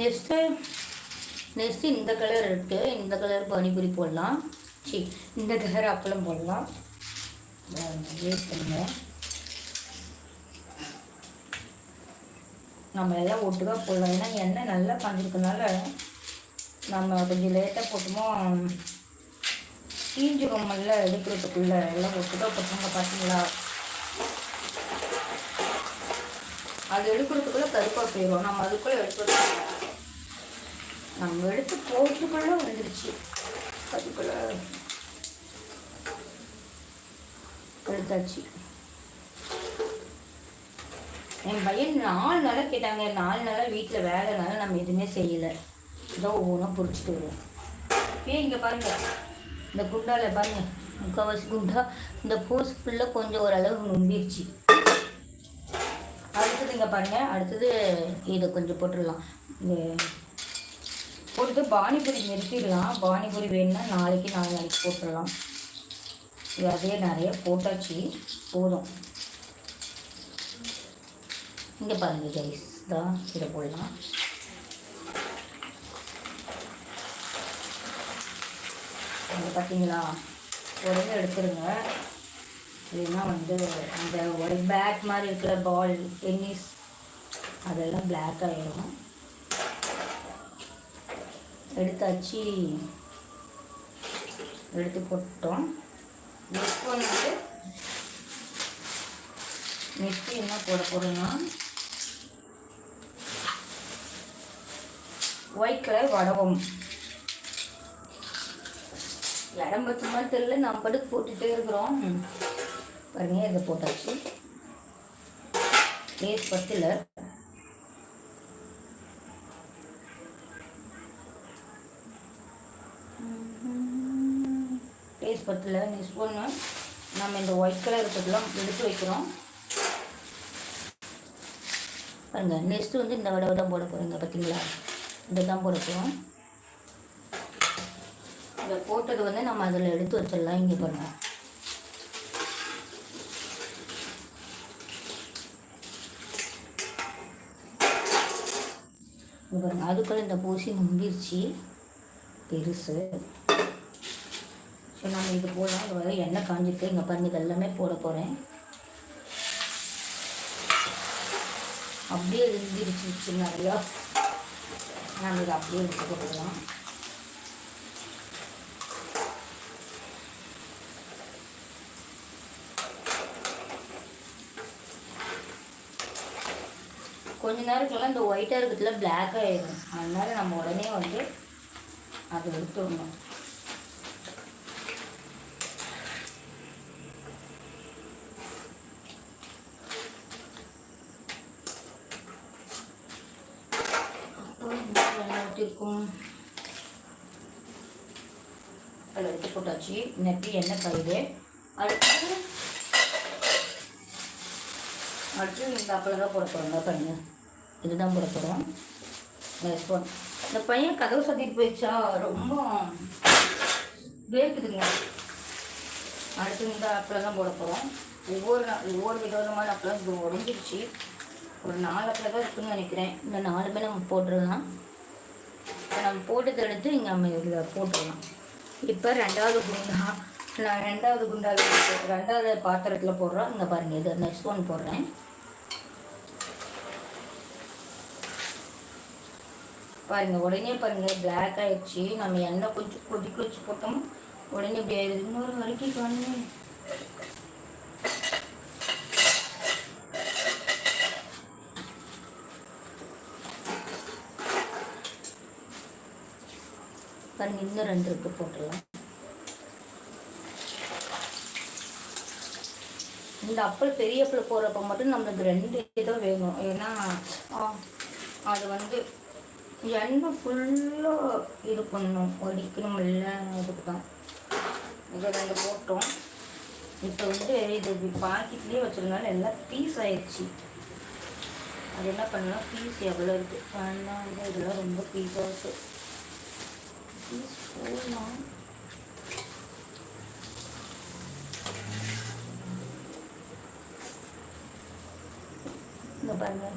Next next இந்த colour இருக்குது இந்த கலர் பானிபூரி போடலாம். சரி இந்த கலர் அப்பளம் போடலாம். வெயிட் பண்ணுங்க. நம்ம எல்லாம் ஒட்டுக்காக போடலாம். ஏன்னா எண்ணெய் நல்லா பஞ்சிருக்கனால நம்ம கொஞ்சம் லேட்டாக போட்டோமோ தீஞ்சிருமல்ல எடுக்கிறதுக்குள்ள எல்லாம் ஒட்டுக்காக போட்டாங்க பார்த்தீங்களா? அது எடுக்கிறதுக்குள்ளே கருப்பாக போயிடும் நம்ம அதுக்குள்ளே எடுக்கிறது நம்ம எடுத்து போட்டுக்குள்ள வந்துடுச்சு. அதுக்குள்ள எடுத்தாச்சு. என் பையன் நாலு நாளாக கேட்டாங்க. நாலு நாளாக வீட்டில் வேலைனால நம்ம எதுவுமே செய்யலை. ஏதோ ஒவ்வொன்றும் பிடிச்சிட்டு வருவோம் ஏன் இங்கே பாருங்கள் இந்த குண்டால பாருங்க. முக்கால்வாசி குண்டா. இந்த பூஸ் ஃபுல்லாக கொஞ்சம் ஓரளவு நும்பிடுச்சு அடுத்தது இங்கே பாருங்க. அடுத்தது இதை கொஞ்சம் போட்டுடலாம். இந்த போட்டு பானிபூரி நிறுத்திடலாம். பானிபூரி வேணும்னா நாளைக்கு நாலு நாளைக்கு போட்டுடலாம். இது அதே நிறைய போட்டாச்சு. போதும். இங்கே பாருங்க கைஸ் தான் இதை போடலாம். இங்கே பார்த்தீங்களா உடனே எடுத்துருங்க. இல்லைன்னா வந்து அந்த ஒரு பேக் மாதிரி இருக்கிற பால் டென்னிஸ் அதெல்லாம் பிளாக் ஆகிடும் எடுத்தாச்சு. எடுத்து போட்டோம். நெக்ஸ்ட் வந்துட்டு நெக்ஸ்ட் என்ன போட போகிறோன்னா ஒயிட் கலர் வடகம். இடம் பத்து மாதிரி தெரியல நம்ம படுக்கு போட்டுகிட்டே இருக்கிறோம். பாருங்க இதை போட்டாச்சு. லேஸ் பத்தில். டேஸ்ட் பட்டில் நெக்ஸ்ட் ஒன்று நம்ம இந்த ஒயிட் கலர் இருக்கிறதுலாம் எடுத்து வைக்கிறோம். பாருங்க நெக்ஸ்ட்டு வந்து இந்த வடவை தான் போட போகிறோங்க பார்த்தீங்களா இதை தான் போட போகிறோம் இதை போட்டது வந்து நம்ம அதில் எடுத்து வச்சிடலாம். இங்கே பாருங்கள் இங்கே பாருங்க அதுக்குள்ள இந்த பூசி முங்கிருச்சு. பெருசு. ஸோ நம்ம இது போடலாம் அது வரை எண்ணெய் காஞ்சிருக்கு. இங்கே பாருங்க இது எல்லாமே போட போகிறேன் அப்படியே இருந்துருச்சு நிறையா நம்ம இதை அப்படியே எடுத்து போடலாம் கொஞ்ச நேரத்துக்குலாம் இந்த ஒயிட்டாக இருக்கிறதுல பிளாக் ஆயிடும். அதனால நம்ம உடனே வந்து அதை எடுத்துடணும். இருக்கும் அதில் எடுத்து போட்டாச்சு. நெட்டி எண்ணெய் கழுது அடுத்து அடுத்து இந்த அப்பளம் தான் போட போகிறோம் பாருங்க. இதுதான் போட போகிறோம் இந்த பையன் கதவு சத்திட்டு போயிடுச்சா? ரொம்ப வேர்க்குதுங்க. அடுத்து இந்த அப்பளம் தான் போட போகிறோம் ஒவ்வொரு ஒவ்வொரு விதவிதமான அப்பளம் இது உடஞ்சிருச்சு. ஒரு நாலு அப்பளம் தான் இருக்குன்னு நினைக்கிறேன். இந்த நாலுமே நம்ம போட்டுடலாம். இப்போ நம்ம போட்டதை எடுத்து இங்கே நம்ம இதில் போட்டுடலாம். இப்போ ரெண்டாவது குண்டா நான் ரெண்டாவது குண்டாவில் ரெண்டாவது பாத்திரத்தில் போடுறோம். இங்கே பாருங்கள் இது நெக்ஸ்ட் ஒன் போடுறேன். பாருங்க உடனே பாருங்க பிளாக் ஆயிடுச்சு. நம்ம எண்ணெய் கொஞ்சம் கொதிக்க வச்சு போட்டோம். உடனே இப்படி ஆயிடுது. இன்னொரு வரைக்கும் காணுமே பாருங்க இன்னும் ரெண்டு இருக்கு போட்டுடலாம். இந்த அப்பல் பெரிய அப்பல் போடுறப்ப மட்டும் நம்மளுக்கு ரெண்டு இதோ வேணும். ஏன்னா அது வந்து எண்ணெய் ஃபுல்லாக இது பண்ணணும். ஒடிக்கணும் இல்லை அதுக்கு தான் இதை ரெண்டு போட்டோம். இப்போ வந்து இது பாக்கெட்லேயே வச்சுருந்தாலும் எல்லாம் பீஸ் ஆயிடுச்சு. அது என்ன பண்ணலாம்? பீஸ் எவ்வளோ இருக்குது வேண்டாம் இதெல்லாம் ரொம்ப பீஸாக இருக்குது பீஸ் போடலாம் இந்த பாருங்க